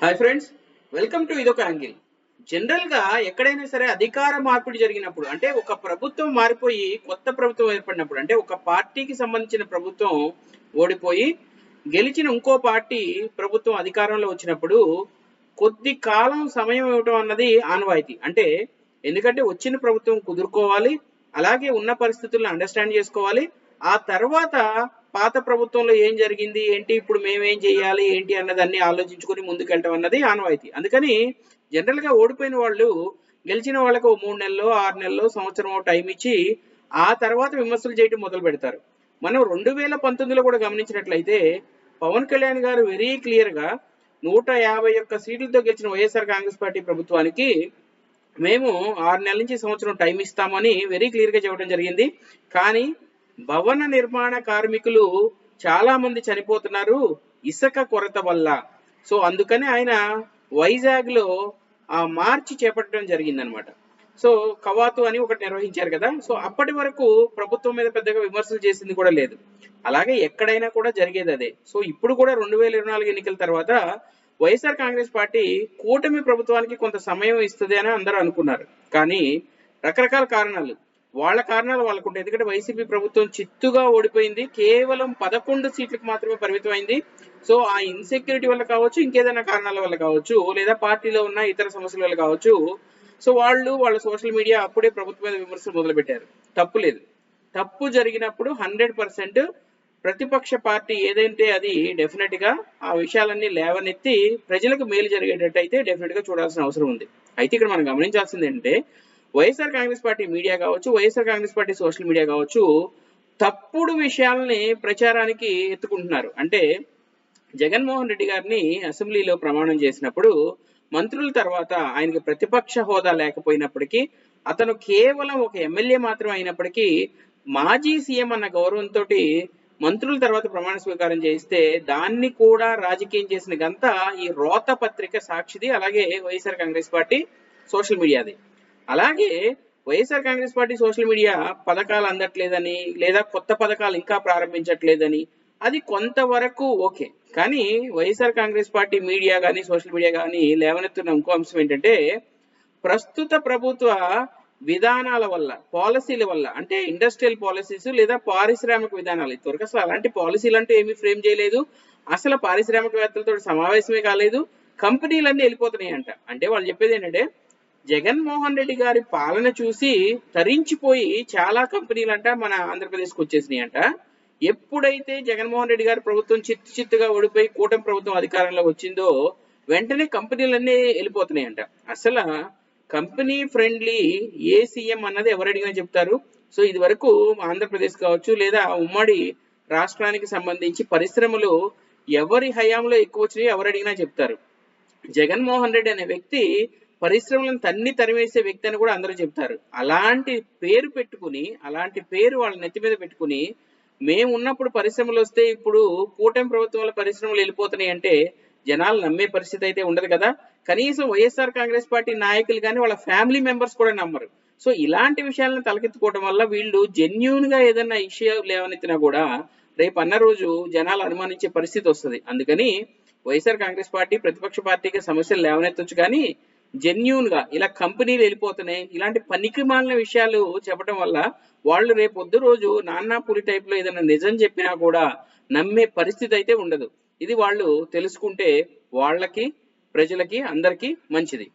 Hi friends welcome to ఇదొక angle జనరల్గా ఎక్కడైనా సరే అధికార మార్పిడి జరిగినప్పుడు అంటే ఒక ప్రభుత్వం మారిపోయి కొత్త ప్రభుత్వం ఏర్పడినప్పుడు అంటే ఒక పార్టీకి సంబంధించిన ప్రభుత్వం ఓడిపోయి గెలిచిన ఇంకో పార్టీ ప్రభుత్వం అధికారంలో వచ్చినప్పుడు కొద్ది కాలం సమయం ఇవ్వటం అన్నది ఆనవాయితీ. అంటే ఎందుకంటే వచ్చిన ప్రభుత్వం కుదుర్కోవాలి అలాగే ఉన్న పరిస్థితులను అండర్స్టాండ్ చేసుకోవాలి ఆ తర్వాత పాత ప్రభుత్వంలో ఏం జరిగింది? ఏంటి? ఇప్పుడు మేము ఏం చేయాలి? ఏంటి? అన్నదాన్ని ఆలోచించుకొని ముందుకెళ్ళటం అన్నది ఆనవాయితీ. అందుకని జనరల్గా ఓడిపోయిన వాళ్ళు గెలిచిన వాళ్ళకు మూడు నెలలు ఆరు నెలలు సంవత్సరం టైం ఇచ్చి ఆ తర్వాత విమర్శలు చేయటం మొదలు పెడతారు. మనం రెండు వేల పంతొమ్మిదిలో కూడా గమనించినట్లయితే పవన్ కళ్యాణ్ గారు వెరీ క్లియర్గా నూట యాభై ఒక్క సీట్లతో గెలిచిన వైఎస్ఆర్ కాంగ్రెస్ పార్టీ ప్రభుత్వానికి మేము ఆరు నెలల నుంచి సంవత్సరం టైం ఇస్తామని వెరీ క్లియర్గా చెప్పడం జరిగింది. కానీ భవన నిర్మాణ కార్మికులు చాలా మంది చనిపోతున్నారు ఇసుక కొరత వల్ల. సో అందుకని ఆయన వైజాగ్లో ఆ మార్చి చేపట్టడం జరిగిందనమాట. సో కవాతు అని ఒకటి నిర్వహించారు కదా. సో అప్పటి వరకు ప్రభుత్వం మీద పెద్దగా విమర్శలు చేసింది కూడా లేదు. అలాగే ఎక్కడైనా కూడా జరిగేది అదే. సో ఇప్పుడు కూడా రెండు వేల ఇరవై నాలుగు ఎన్నికల తర్వాత వైఎస్ఆర్ కాంగ్రెస్ పార్టీ కూటమి ప్రభుత్వానికి కొంత సమయం ఇస్తుంది అని అందరూ అనుకున్నారు. కానీ రకరకాల కారణాలు. వాళ్ళ కారణాలు వాళ్ళకుంటాయి. ఎందుకంటే వైసీపీ ప్రభుత్వం చిత్తుగా ఓడిపోయింది. కేవలం పదకొండు సీట్లకు మాత్రమే పరిమితమైంది. సో ఆ ఇన్సెక్యూరిటీ వల్ల కావచ్చు ఇంకేదైనా కారణాల వల్ల కావచ్చు లేదా పార్టీలో ఉన్న ఇతర సమస్యల వల్ల కావచ్చు సో వాళ్ళు వాళ్ళ సోషల్ మీడియా అప్పుడే ప్రభుత్వం మీద విమర్శలు మొదలుపెట్టారు. తప్పు లేదు. తప్పు జరిగినప్పుడు హండ్రెడ్ పర్సెంట్ ప్రతిపక్ష పార్టీ ఏదైతే అది డెఫినెట్గా ఆ విషయాలన్నీ లేవనెత్తి ప్రజలకు మేలు జరిగేటట్టు అయితే డెఫినెట్గా చూడాల్సిన అవసరం ఉంది. అయితే ఇక్కడ మనం గమనించాల్సింది ఏంటంటే వైఎస్ఆర్ కాంగ్రెస్ పార్టీ మీడియా కావచ్చు YSR Congress party social media కావచ్చు తప్పుడు విషయాలని ప్రచారానికి ఎత్తుకుంటున్నారు. అంటే జగన్మోహన్ రెడ్డి గారిని అసెంబ్లీలో ప్రమాణం చేసినప్పుడు మంత్రుల తర్వాత ఆయనకి ప్రతిపక్ష హోదా లేకపోయినప్పటికీ అతను కేవలం ఒక ఎమ్మెల్యే మాత్రం అయినప్పటికీ మాజీ సీఎం అన్న గౌరవంతో మంత్రుల తర్వాత ప్రమాణ స్వీకారం చేస్తే దాన్ని కూడా రాజకీయం చేసిన గంత ఈ రోత పత్రిక సాక్షిది అలాగే వైఎస్ఆర్ కాంగ్రెస్ పార్టీ సోషల్ మీడియాది. అలాగే YSR Congress party social media పథకాలు అందట్లేదని లేదా కొత్త పథకాలు ఇంకా ప్రారంభించట్లేదని అది కొంతవరకు ఓకే. కానీ వైఎస్ఆర్ కాంగ్రెస్ పార్టీ మీడియా కానీ సోషల్ మీడియా కానీ లేవనెత్తున్న ఇంకో అంశం ఏంటంటే ప్రస్తుత ప్రభుత్వ విధానాల వల్ల పాలసీల వల్ల అంటే ఇండస్ట్రియల్ పాలసీస్ లేదా పారిశ్రామిక విధానాలు. ఇంతవరకు అసలు అలాంటి పాలసీలు అంటూ ఏమీ ఫ్రేమ్ చేయలేదు. అసలు పారిశ్రామికవేత్తలతో సమావేశమే కాలేదు. కంపెనీలన్నీ వెళ్ళిపోతున్నాయి అంట అంటే వాళ్ళు చెప్పేది ఏంటంటే జగన్మోహన్ రెడ్డి గారి పాలన చూసి తరించిపోయి చాలా కంపెనీలు అంట మన ఆంధ్రప్రదేశ్కి వచ్చేసినాయి అంట ఎప్పుడైతే జగన్మోహన్ రెడ్డి గారి ప్రభుత్వం చిత్తు చిత్తుగా ఓడిపోయి కూటమి ప్రభుత్వం అధికారంలో వచ్చిందో వెంటనే కంపెనీలన్నీ వెళ్ళిపోతున్నాయంట. అసలు కంపెనీ ఫ్రెండ్లీ ఏ సీఎం అన్నది ఎవరు అడిగినా చెప్తారు. సో ఇది వరకు ఆంధ్రప్రదేశ్ కావచ్చు లేదా ఉమ్మడి రాష్ట్రానికి సంబంధించి పరిశ్రమలు ఎవరి హయాంలో ఎక్కువ వచ్చినాయో ఎవరు అడిగినా చెప్తారు. జగన్మోహన్ రెడ్డి అనే వ్యక్తి పరిశ్రమలను తన్ని తరివేసే వ్యక్తి అని కూడా అందరూ చెప్తారు అలాంటి పేరు పెట్టుకుని అలాంటి పేరు వాళ్ళ నెత్తి మీద పెట్టుకుని మేము ఉన్నప్పుడు పరిశ్రమలు వస్తే ఇప్పుడు కూటమి ప్రభుత్వం వల్ల పరిశ్రమలు వెళ్ళిపోతున్నాయి అంటే జనాలు నమ్మే పరిస్థితి అయితే ఉండదు కదా. కనీసం వైఎస్ఆర్ కాంగ్రెస్ పార్టీ నాయకులు కానీ వాళ్ళ ఫ్యామిలీ మెంబర్స్ కూడా నమ్మరు. సో ఇలాంటి విషయాలను తలకెత్తుకోవడం వల్ల వీళ్ళు జెన్యున్గా ఏదైనా ఇష్యూ లేవనెత్తినా కూడా రేపు అన్న రోజు జనాలు అనుమానించే పరిస్థితి వస్తుంది. అందుకని వైఎస్ఆర్ కాంగ్రెస్ పార్టీ ప్రతిపక్ష పార్టీకి సమస్యలు లేవనెత్తొచ్చు కానీ జెన్యున్గా ఇలా కంపెనీలు వెళ్ళిపోతున్నాయి. ఇలాంటి పనికి మాలిన విషయాలు చెప్పడం వల్ల వాళ్ళు రేపు పొద్దు రోజు నాన్నా పులి టైప్లో ఏదైనా నిజం చెప్పినా కూడా నమ్మే పరిస్థితి అయితే ఉండదు. ఇది వాళ్ళు తెలుసుకుంటే వాళ్ళకి ప్రజలకి అందరికీ మంచిది.